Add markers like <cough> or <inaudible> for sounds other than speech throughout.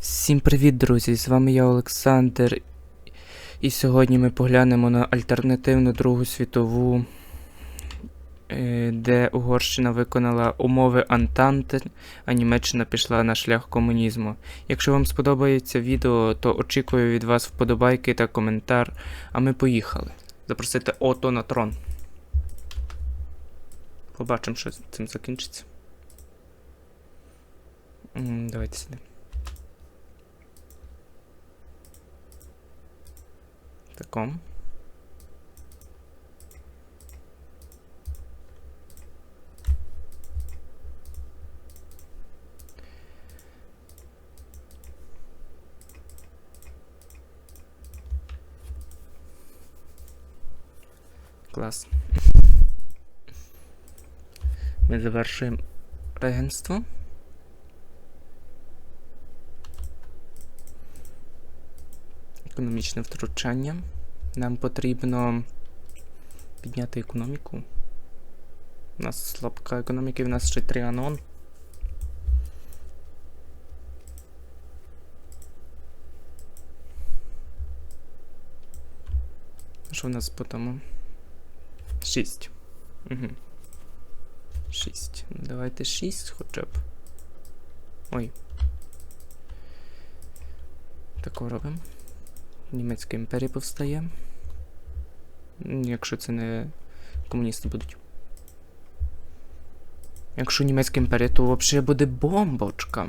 Всім привіт, друзі! З вами я Олександр. І сьогодні ми поглянемо на альтернативну Другу світову, е, де Угорщина виконала умови Антанти, а Німеччина пішла на шлях комунізму. Якщо вам сподобається відео, то очікую від вас вподобайки та коментар. А ми поїхали. Запросити Ото на трон. Побачимо, що цим закінчиться. Давайте сюди. Таком. Клас. Ми завершуємо регенство. Економічне втручання. Нам потрібно підняти економіку. У нас слабка економіка, в нас ще тріанон. Що в нас по тому? 6. Угу. 6. Ну, давайте 6 хоча б. Ой. Тако робимо. Німецька імперія повстає. Якщо це не комуністи будуть. Якщо німецька імперія, то взагалі буде бомбочка.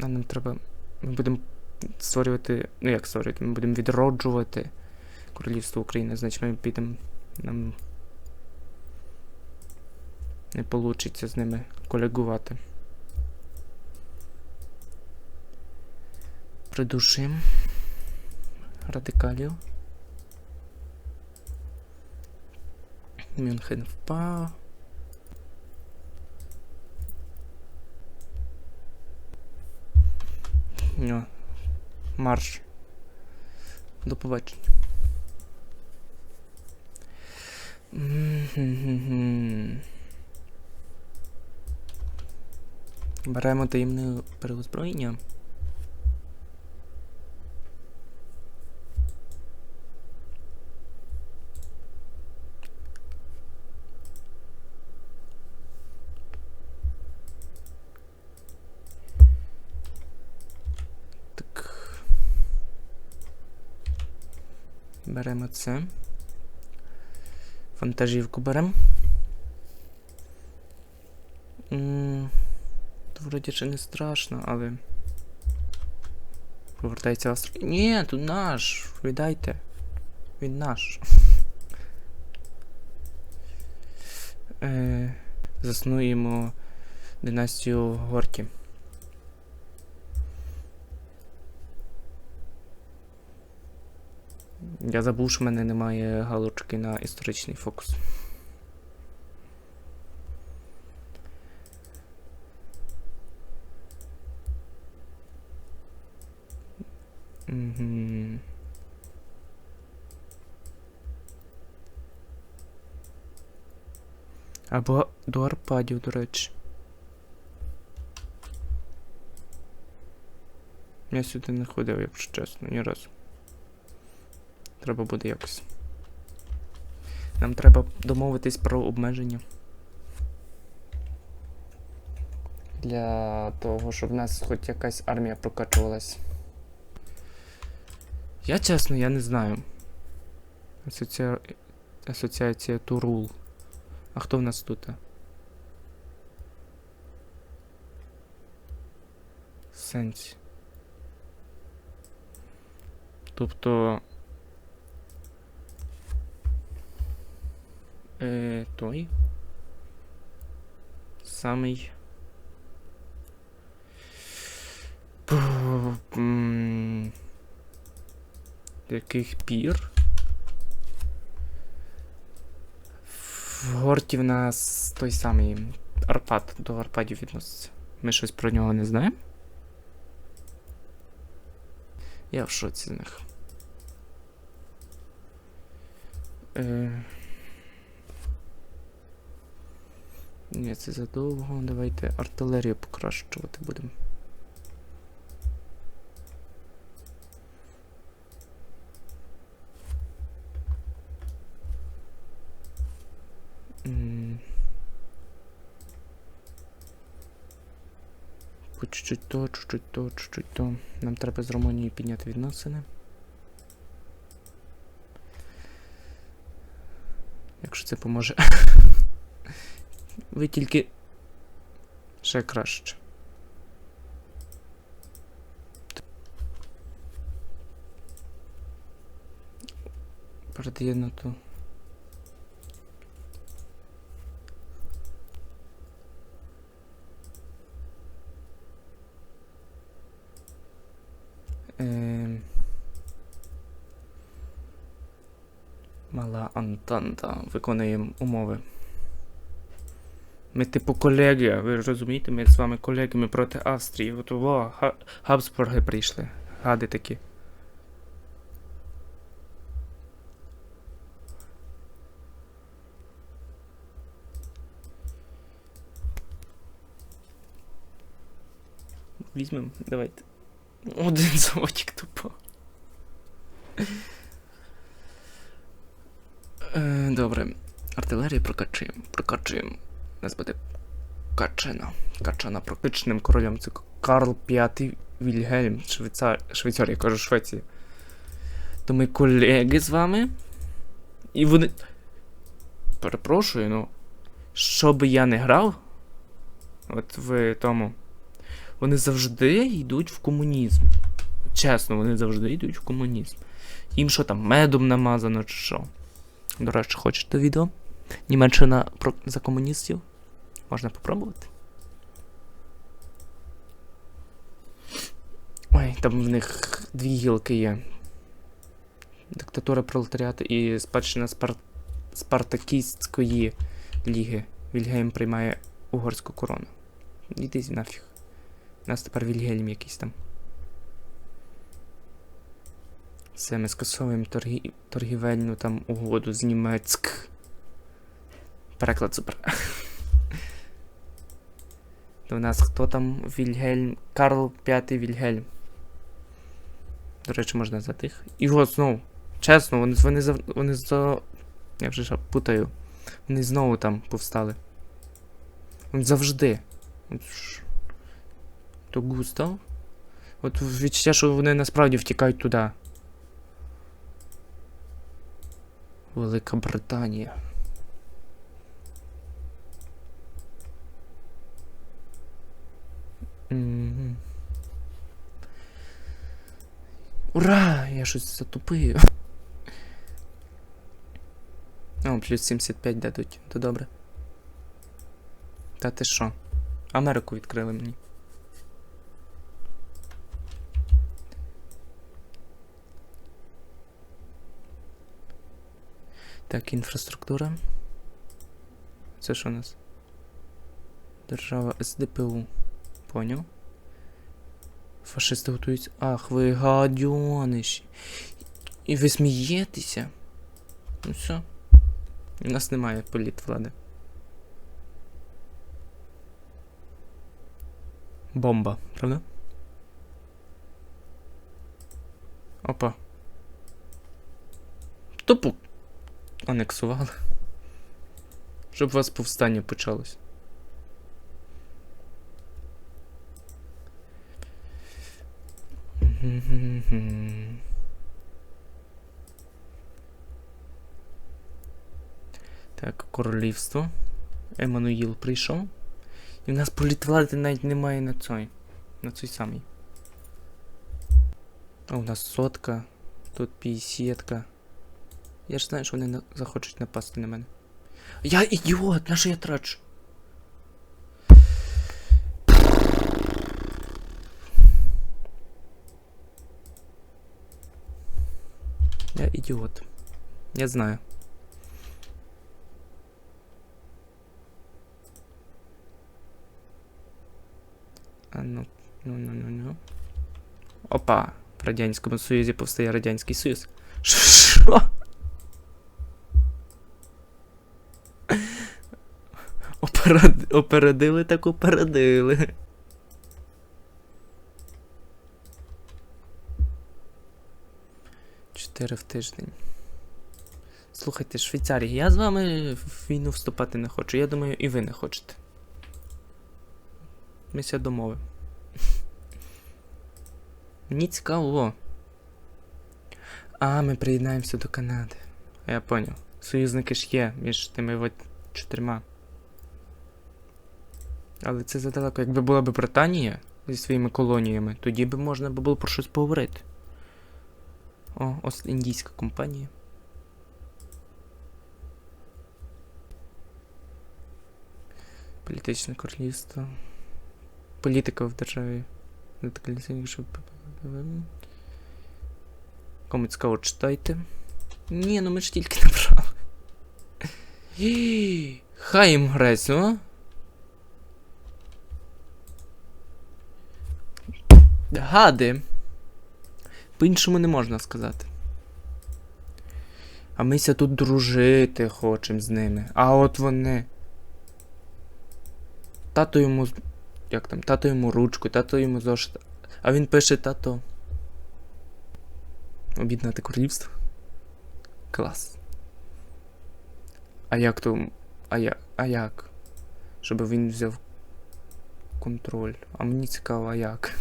А нам треба. Ми будемо створювати. Ну як створювати? Ми будемо відроджувати Королівство України, значить ми підемо. Нам не получиться з ними колегувати. Придушимо радикалів. Мюнхен впав. Ньо. Марш. До побачення. М-м-м-м. Беремо таємне переозброєння. Так. Беремо це. Вантажівку беремо. М, То вроді не страшно, але. Повертається остров. Ні, тут наш. Віддайте. Він наш. <laughs> Е, заснуємо династію Горкі. Я забув, що в мене немає галочки на історичний фокус. Або до Арпадів, до речі. Я сюди не ходив, якщо чесно, ні разу. Треба буде якось. Нам треба домовитись про обмеження. Для того, щоб в нас хоч якась армія прокачувалась. Я чесно, я не знаю. Асоціа... Асоціація Турул. А хто в нас тут? Сенсі. Тобто. Е, той. Самий. Яких пір? В горті в нас той самий Арпад до Арпадів відноситься. Ми щось про нього не знаємо. Я в шоці з них. Е... Ні, це задовго. Давайте артилерію покращувати будемо. То, чуть-чуть то, чуть-чуть то. Нам треба з Румунією підняти відносини. Якщо це поможе. Ви тільки ще краще. Передає на ту. Мала Антанта. Виконуємо умови. Ми типу колеги, ви розумієте, ми з вами колеги, ми проти Австрії. От во, Га- Габсбурги прийшли. Гади такі. Візьмемо, давайте. Один заводик тупо. Е, добре. Артилерію прокачуємо. Прокачуємо. Нас буде качана. Качана практичним королем. Це Карл V Вільгельм, Швейцар... Швейцарія, кажу Швеція. То ми колеги з вами. І вони. Перепрошую, ну. Що би я не грав. От в тому. Вони завжди йдуть в комунізм. Чесно, вони завжди йдуть в комунізм. Їм що там, медом намазано чи що. До речі, хочете відео? Німеччина про... за комуністів? Можна попробувати. Ой, там в них дві гілки є. Диктатура пролетаріату і спадщина спар... Спартакістської ліги. Вільгельм приймає угорську корону. Іди нафіг. У нас тепер Вільгельм якийсь там. Все, ми скасовуємо торгі... торгівельну там угоду з Німецьк. Переклад супер. <laughs> У нас хто там Вільгельм? Карл V Вільгельм. До речі, можна за тих. От знову. Чесно, вони, вони, за, вони за. Я вже ж путаю. Вони знову там повстали. Вони завжди. То Густав? От відчуття, що вони насправді втікають туди. Велика Британія. Мгм. Ура! Я щось затупив. О, плюс 75 дадуть. То добре. Та ти що? Америку відкрили мені. Так, інфраструктура. Це що у нас? Держава СДПУ. Поняв. Фашисти готуються. Ах, ви гадюниші. І ви смієтеся? Ну все. У нас немає політ влади. Бомба, правда? Опа. Тупо анексували. Щоб у вас повстання почалось. Так, королівство. Еммануїл прийшов. І в нас політвлади навіть немає на цій. На цій самій. А у нас сотка. Тут п'ятдесятка. Я ж знаю, що вони захочуть напасти на мене. Я ідіот, на що я трачу? Я ідіот. Я знаю. А ну, ну, ну, ну, ну. Опа! В Радянському Союзі повстає Радянський Союз. Що? Опередили, так опередили. Чотири в тиждень. Слухайте, Швейцарія, я з вами в війну вступати не хочу. Я думаю, і ви не хочете. Ми ся домовимо. <laughs> Мені цікаво. А, ми приєднаємося до Канади. Я поняв. Союзники ж є між тими от чотирма. Але це задалеко. Якби була б Британія зі своїми колоніями, тоді б можна було про щось поговорити. О, ось індійська компанія. Політичне королівство. Політика в державі. Щоб. Кому цікаво, читайте. Ні, ну ми ж тільки <laughs> набрали. Хай їм грець, ну. Гади. По-іншому не можна сказати. А мися тут дружити хочемо з ними. А от вони. Тато йому. Як там? Тато йому ручку, тато йому зошит. А він пише тато. Об'єднати королівство. Клас. А як то. А я. А як? Щоб він взяв контроль. А мені цікаво, а як?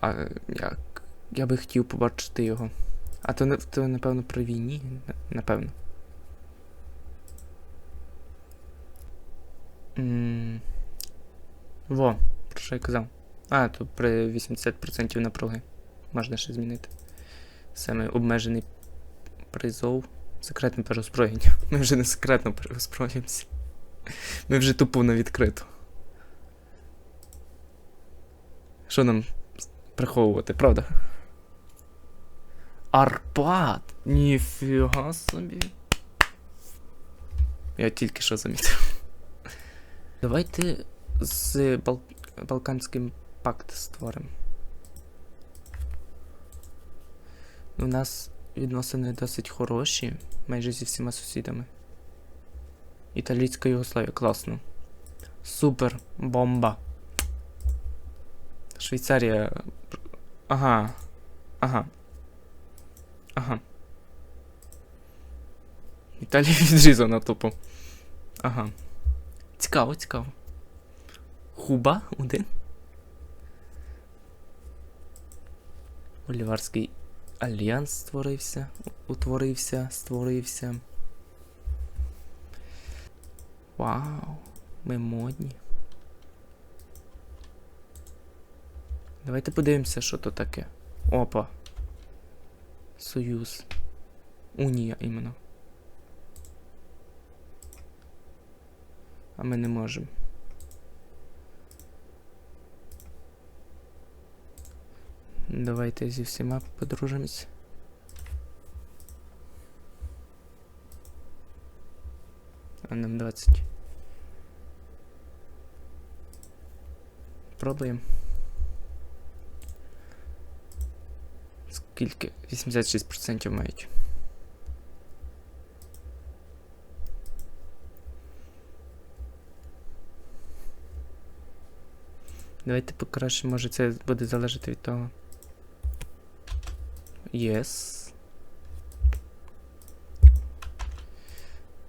А як? Я би хотів побачити його. А то, то напевно, при війні, напевно. Во, про що я казав. А, то при 80% напруги можна ще змінити. Саме обмежений призов. Секретне переозброєння. <laughs> Ми вже не секретно переозброїмося. Ми вже тупо на відкриту. Що нам приховувати, правда? Арпад! Ніфіга собі. Я тільки що замітив. Давайте з Бал... Балканським пакт створимо. У нас відносини досить хороші, майже зі всіма сусідами. Італійська Югославія, класно. Супер, бомба. Швейцарія. Ага. Ага. Ага. Італія <laughs> відрізана тупо. Ага. Цікаво, цікаво. Хуба один. Оліварський альянс створився, утворився, створився. Вау, ми модні. Давайте подивимося, що то таке. Опа. Союз. Унія іменно. А ми не можемо. Давайте зі всіма подружимось. А нам 20. Пробуємо. Скільки? 86% мають. Давайте покраще, може це буде залежати від того. Yes.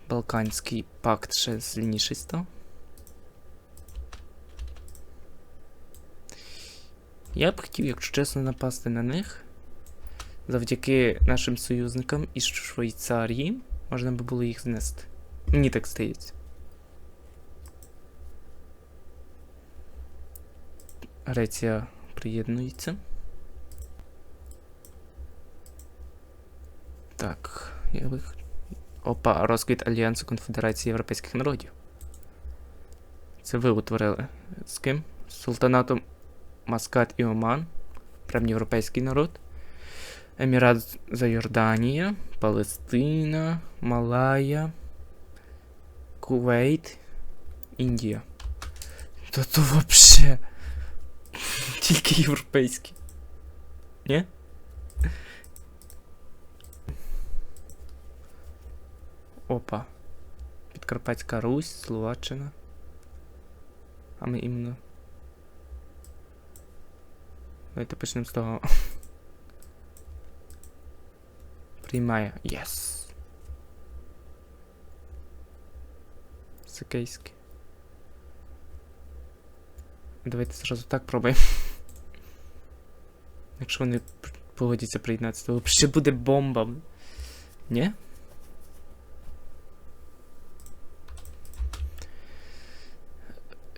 Балканський пакт ще сильніший став. Я б хотів, якщо чесно, напасти на них. Завдяки нашим союзникам із Швейцарії можна би було їх знести. Мені так здається. Греція приєднується. Так, я би... х- Опа, розквіт Альянсу Конфедерації Європейських народів. Це ви утворили. З ким? Султанатом Маскат і Оман. Прям європейський народ. Емірат за Йорданія, Палестина, Малая, Кувейт, Індія. Та то вообще. <laughs> Тільки європейські. Ні? Опа. Під Карпатська Русь, Словаччина. А ми іменно. Давайте почнемо з того. Приймає. Єс. Сикейське. Давайте зразу так пробуємо. <laughs> Якщо вони погодяться приєднатися, то взагалі буде бомба. Ні?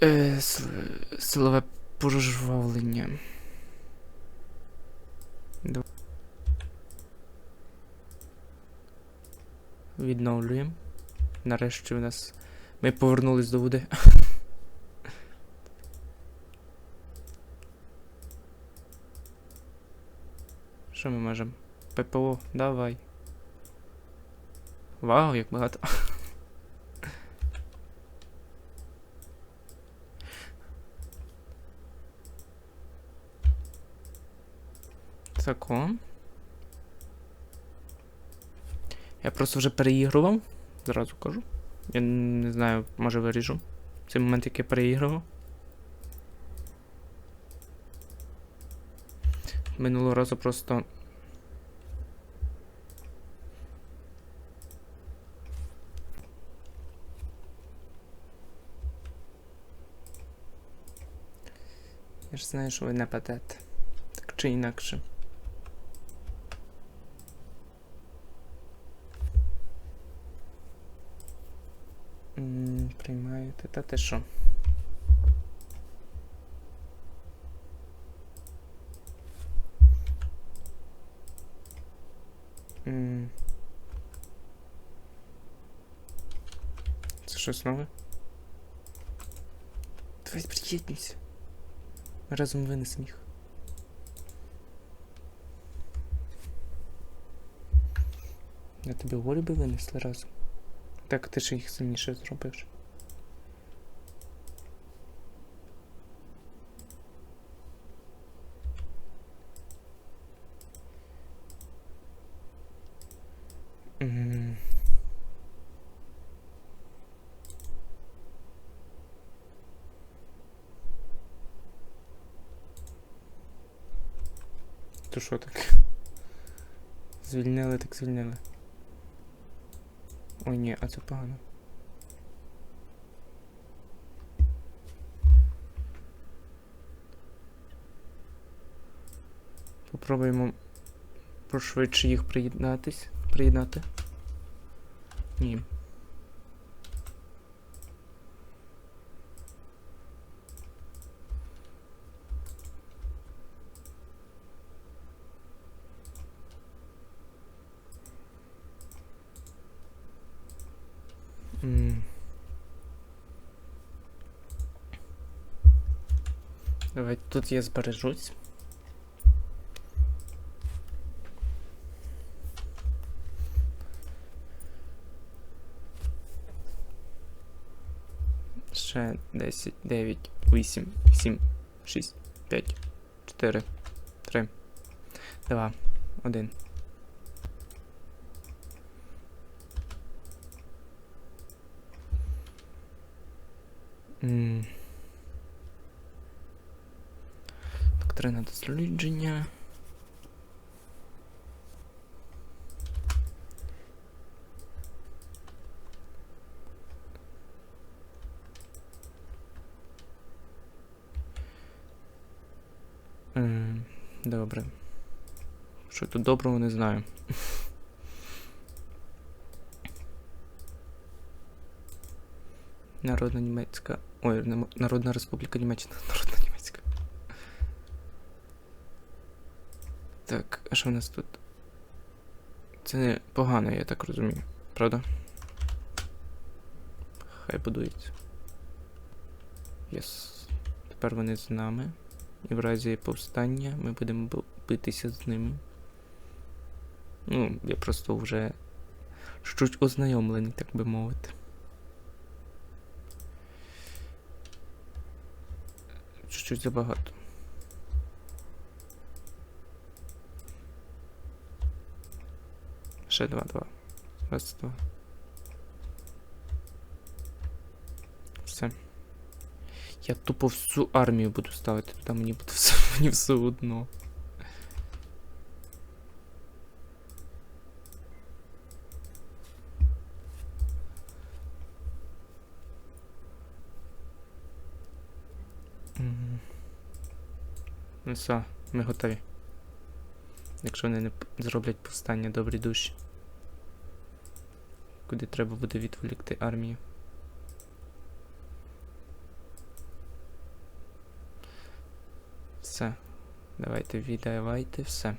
Е, силове пожвавлення. Відновлюємо. Нарешті у нас. Ми повернулись до води. <laughs> Що ми можемо? ППО, давай. Вау, як багато. <laughs> Тако. Я просто вже переігрував. Зразу кажу. Я не знаю, може виріжу. Цей момент, як я переігрував. Минулого разу просто. Я ж знаю, що ви не падете. Так чи інакше. М, Приймаєте. Та ти що? Це щось нове? Давай приєднуйся. Ми разом винесемо їх. Я тобі волю винесли разом. Так ти ж їх сильніше зробиш. Що так? Звільнили, так звільнили. Ой, ні, а це погано. Попробуємо пошвидше їх приєднатись. Приєднати. Ні. М. Давай тут я збережусь. Ще 10, 9, 8, 7, 6, 5, 4, 3, 2, 1. М. Доктрина дослідження. Добре. Що тут доброго не знаю. Народна німецька. Ой, Народна Республіка Німеччина. <laughs> Народна німецька. Так, а що в нас тут? Це не погано, я так розумію. Правда? Хай будується. Єс. Тепер вони з нами. І в разі повстання ми будемо битися з ними. Ну, я просто вже чуть ознайомлений, так би мовити. Чуть-чуть забагато. Ще два, два. Раз, два. все. Я тупо всю армію буду ставити, туди мені буде все, <laughs> мені все одно. Ну все, ми готові. Якщо вони не зроблять повстання добрі душі. Куди треба буде відволікти армію. Все. Давайте віддавайте все.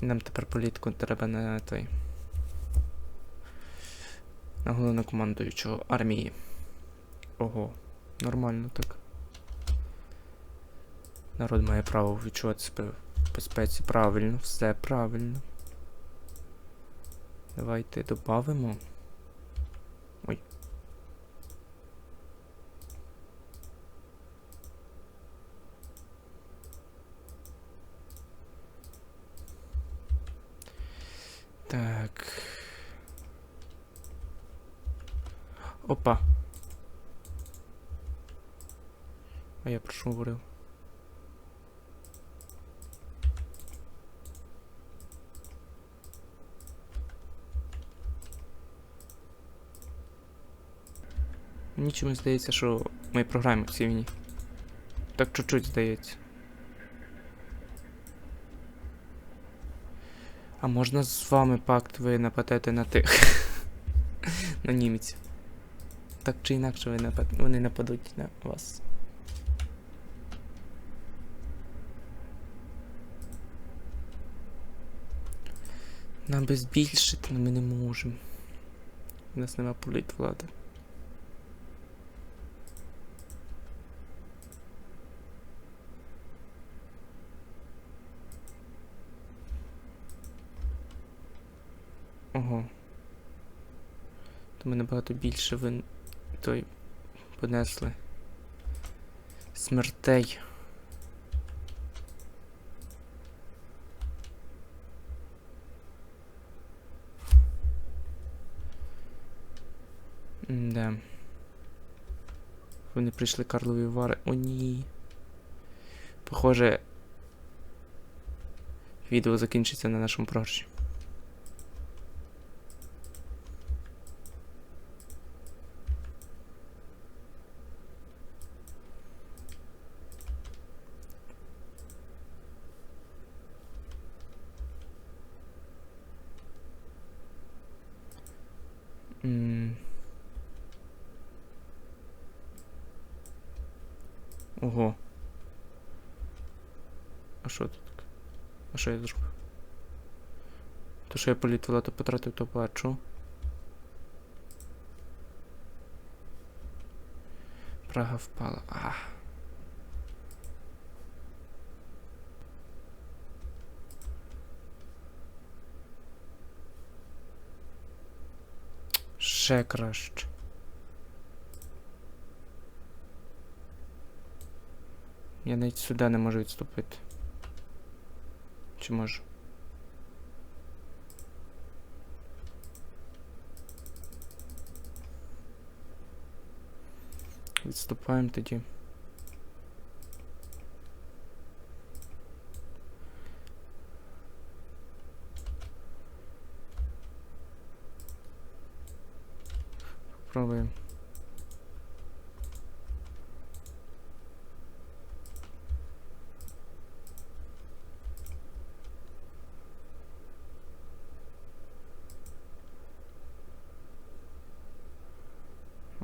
Нам тепер політику треба на той. На головнокомандуючого армії. Ого, нормально так. Народ має право відчувати себе безпеці. Правильно, все правильно. Давайте додамо. Ой. Так. Опа. А я про що говорив? Мені чомусь здається, що ми програємо в цій війні. Так чуть-чуть здається. А можна з вами пакт ви нападете на тих. <laughs> на німців. Так чи інакше ви напад... вони нападуть на вас. Нам би збільшити, але ми не можемо. У нас нема політвлади. Ого. То ми набагато більше вин... той понесли. Смертей. Да. Вони прийшли Карлові вари. О, ні. Похоже. Відео закінчиться на нашому програші. М. Ого. А що тут? таке? А що я зробив? То, що я політвела, то потратив, то бачу. Прага впала. А. Ще краще. Я навіть сюди не можу відступити. Чи можу? Відступаємо тоді. Попробуємо.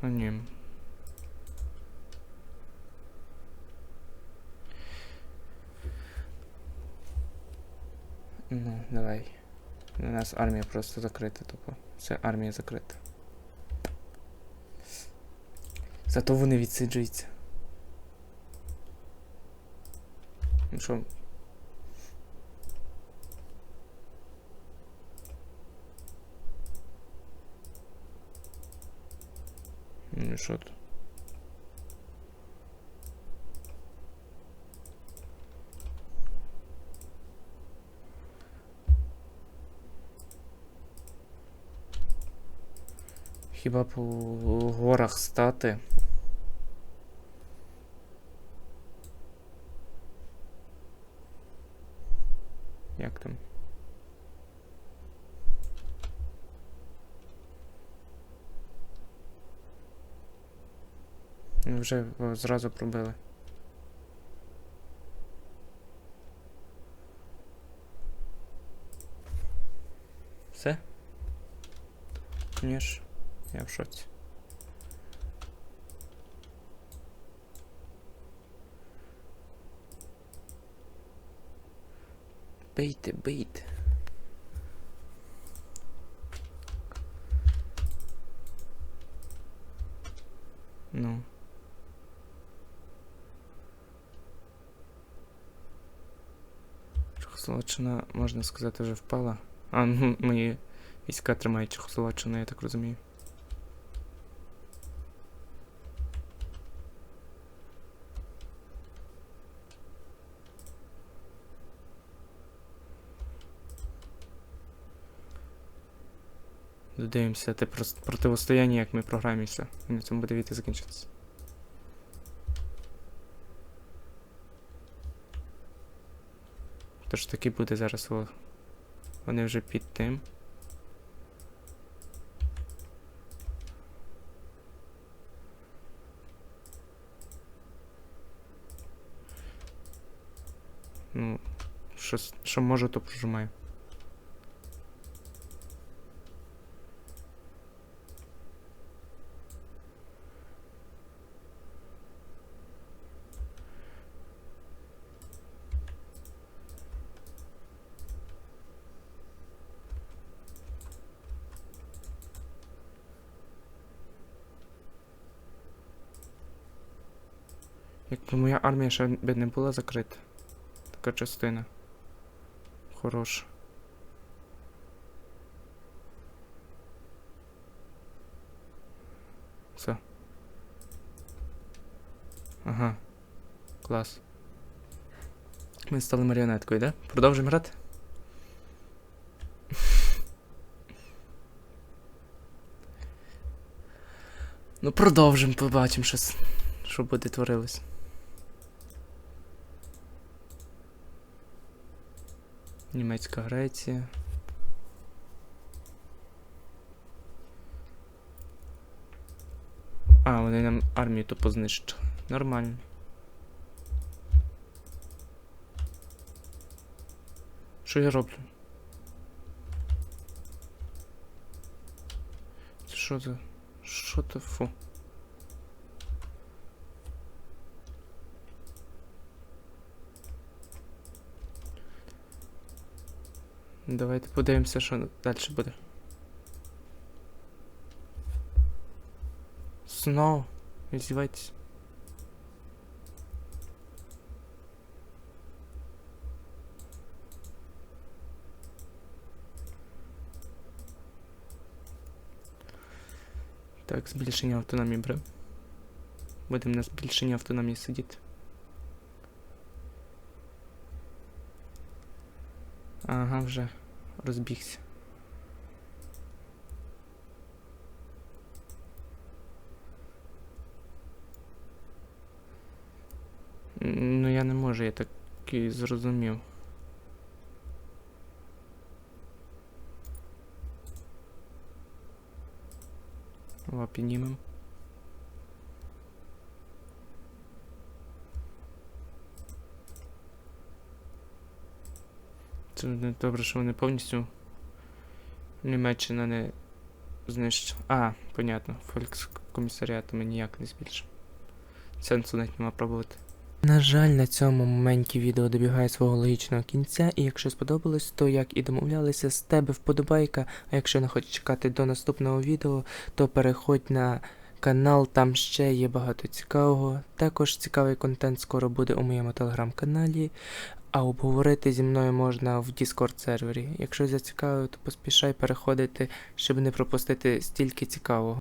А ні. Нас армія просто закрита, тупо. Все, армія закрита. Зато вони відсиджуються. Ну що? Ну що тут? Хіба по горах стати? Як там? Ну, Вже зразу пробили. Все? Ніж, я в шоці. Бийте, бийте. Ну. Чехословаччина, можна сказати, вже впала. А, ну, мої війська тримають Чехословаччину, я так розумію. Додивимося, те противостояння, як ми програємо і на цьому буде війти закінчитися. Тож таки буде зараз. Вони вже під тим. Ну, що, що можу, то прожимаю. Якби моя армія ще би не була закрита. Така частина. Хороша. Все. Ага. Клас. Ми стали маріонеткою, да? Продовжимо грати? <laughs> ну, продовжимо, побачимо, що, що буде творилось. Німецька Греція. А, вони нам армію то познищили. Нормально. Що я роблю? Це що за... Що це фу? Давайте подивимося, що далі буде. Знову. Издевайтесь. Так, збільшення автономії беремо. Будемо на збільшення автономії сидіти. Ага, вже Розбігся. Ну я не можу, я так і зрозумів. О, Це добре, що вони повністю Німеччина не знищила. А, понятно, Фолькскомісаріату ми ніяк не збільшимо. Сенсу навіть нема пробувати. На жаль, на цьому моменті відео добігає свого логічного кінця, і якщо сподобалось, то як і домовлялися, з тебе вподобайка. А якщо не хочеш чекати до наступного відео, то переходь на канал, там ще є багато цікавого. Також цікавий контент скоро буде у моєму телеграм-каналі. А обговорити зі мною можна в Discord сервері. Якщо зацікавив, то поспішай переходити, щоб не пропустити стільки цікавого.